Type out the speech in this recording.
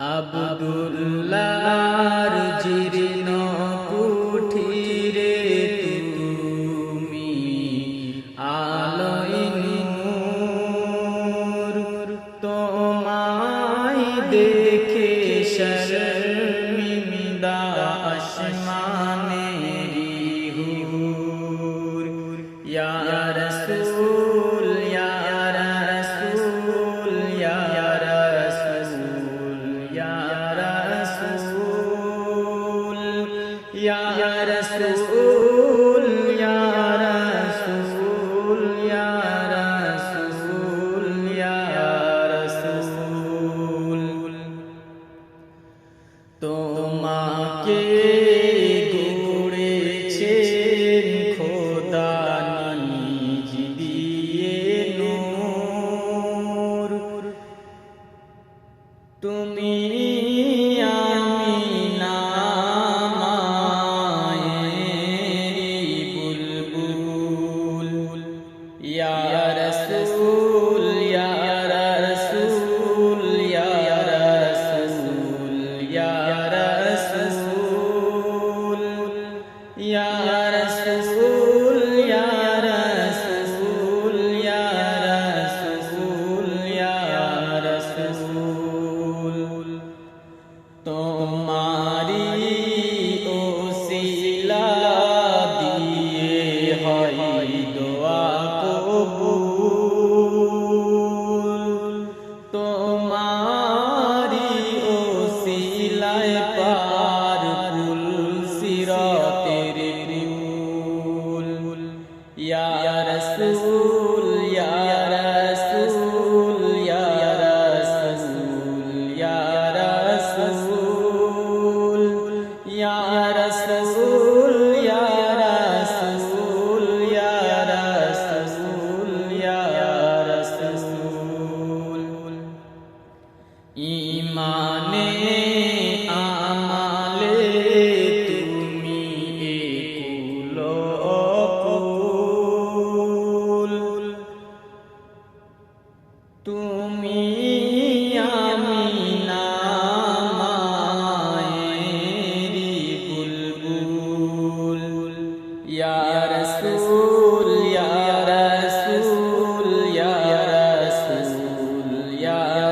আবদুল্লার জীর্ণ কুঠিরে তুমি আলোইনুর তোমায় দেখে শর্মিদা আসমানে হুর ইয়া رسول তোমারি ওসিলা দিয়ে হয় দোয়া কবুল। তোমারি ওসিলায় পার কুল সিরাতের ইয়া রাসূল ইমানে আমালে তুমি একুল অকুল তুমি আমি নামায়েরি বুলবুল। ইয়া রাসূল ইয়া রাসূল ইয়া